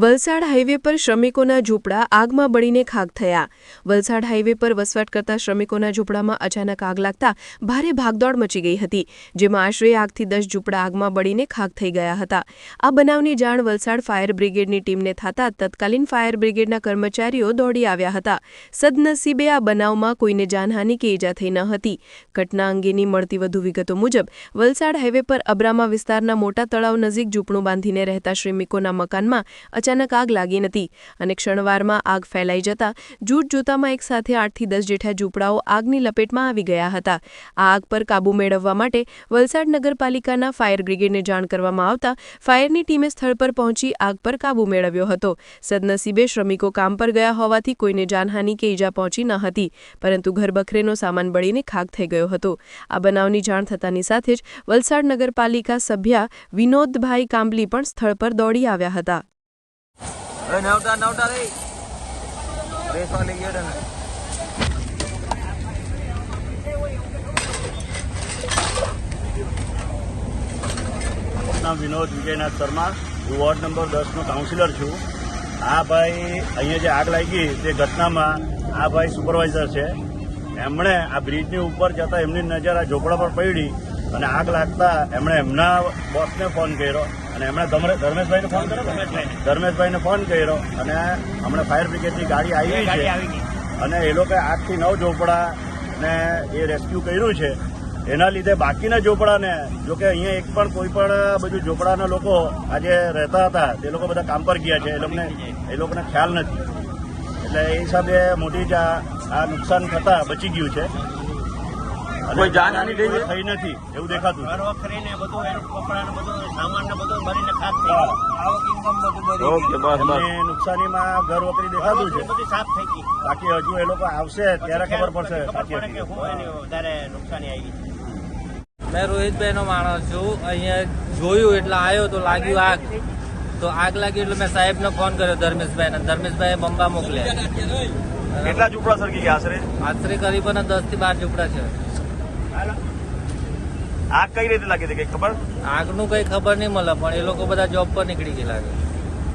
Valsad highway પર શ્રમિકોના ઝૂંપડા આગમાં બળીને ખાક થયા. વલસાડ હાઈવે પર વસવાટ કરતા શ્રમિકોના ઝૂંપડામાં અચાનક આગ લાગતા ભારે ભાગદોડ મચી ગઈ હતી, જેમાં આશરે આગથી દસ ઝૂંપડા આગમાં બળીને ખાક થઈ ગયા હતા. આ બનાવની જાણ વલસાડ ફાયર બ્રિગેડની ટીમને થતાં તત્કાલીન ફાયર બ્રિગેડના કર્મચારીઓ દોડી આવ્યા હતા. સદનસીબે આ બનાવમાં કોઈને જાનહાનિ કે ઈજા થઈ ન હતી. ઘટના અંગેની મળતી વધુ વિગતો મુજબ, વલસાડ હાઈવે પર અબ્રામા વિસ્તારના મોટા તળાવ નજીક ઝૂંપડું બાંધીને રહેતા શ્રમિકોના મકાનમાં અચાનક આગ લાગી નથી અને ક્ષણવારમાં આગ ફેલાઈ જતા જૂટ જોતામાં એક સાથે આઠથી દસ જેઠા ઝૂંપડાઓ આગની લપેટમાં આવી ગયા હતા. આ આગ પર કાબૂ મેળવવા માટે વલસાડ નગરપાલિકાના ફાયર બ્રિગેડને જાણ કરવામાં આવતા ફાયરની ટીમે સ્થળ પર પહોંચી આગ પર કાબૂ મેળવ્યો હતો. સદનસીબે શ્રમિકો કામ પર ગયા હોવાથી કોઈને જાનહાનિ કે ઈજા પહોંચી ન હતી, પરંતુ ઘરબખરેનો સામાન બળીને ખાક થઈ ગયો હતો. આ બનાવની જાણ થતાની સાથે જ વલસાડ નગરપાલિકા સભ્ય વિનોદભાઈ કાંબલી પણ સ્થળ પર દોડી આવ્યા હતા. અરે નવટા નવટા રે રેસ વાળી ગયો ને વિનોદ વિજયનાથ શર્મા, હું વોર્ડ નંબર દસનો કાઉન્સિલર છું. આ ભાઈ અહીંયા જે આગ લાગી તે ઘટનામાં આ ભાઈ સુપરવાઇઝર છે. એમણે આ બ્રિજની ઉપર જતાં એમની નજર આ ઝોપડા પર પડી અને આગ લાગતા એમણે એમના બોસને ફોન કર્યો. અને એમણે ધર્મે- ધર્મેશભાઈને ફોન કર્યો ધર્મેશભાઈને. ફોન કર્યો અને હમણાં ફાયર બ્રિગેડની ગાડી આવી છે. અને એ લોકોએ આઠથી નવ ઝોપડા ને એ રેસ્ક્યુ કર્યું છે. એના લીધે બાકીના ઝોપડાને જો કે અહીંયા એક પણ કોઈ પણ બધું ઝોપડાના લોકો આજે રહેતા હતા તે લોકો બધા કામ પર ગયા છે. એ લોકોને એ લોકોને ખ્યાલ નથી. એટલે એ હિસાબે મોટી જ આ નુકસાન થતા બચી ગયું છે. કોઈ જાનહાની થઈ નથી એવું દેખાતું છે. ઓકે બસ બસ. નુકસાનીમાં ઘર વકરી દેખાતું છે. બાકી હજુ એ લોકો આવશે ત્યારે ખબર પડશે. મેં રોહિતભાઈનો માણસ છું. અહીંયા જોયું એટલે આવ્યો તો લાગ્યું આગ. તો આગ લાગી એટલે મેં સાહેબને ફોન કર્યો ધર્મેશભાઈને. ધર્મેશભાઈ બંબા મોકલ્યા. કેટલા ઝૂંપડા સરકી ગયા આશરે? આશરે કરીબન દસથી બાર ઝૂંપડા છે. આગ કઈ રીતે લાગી હતી, કઈ ખબર? આગનું કઈ ખબર નહીં મળે, પણ એ લોકો બધા જોબ પર નીકળી ગયેલા છે.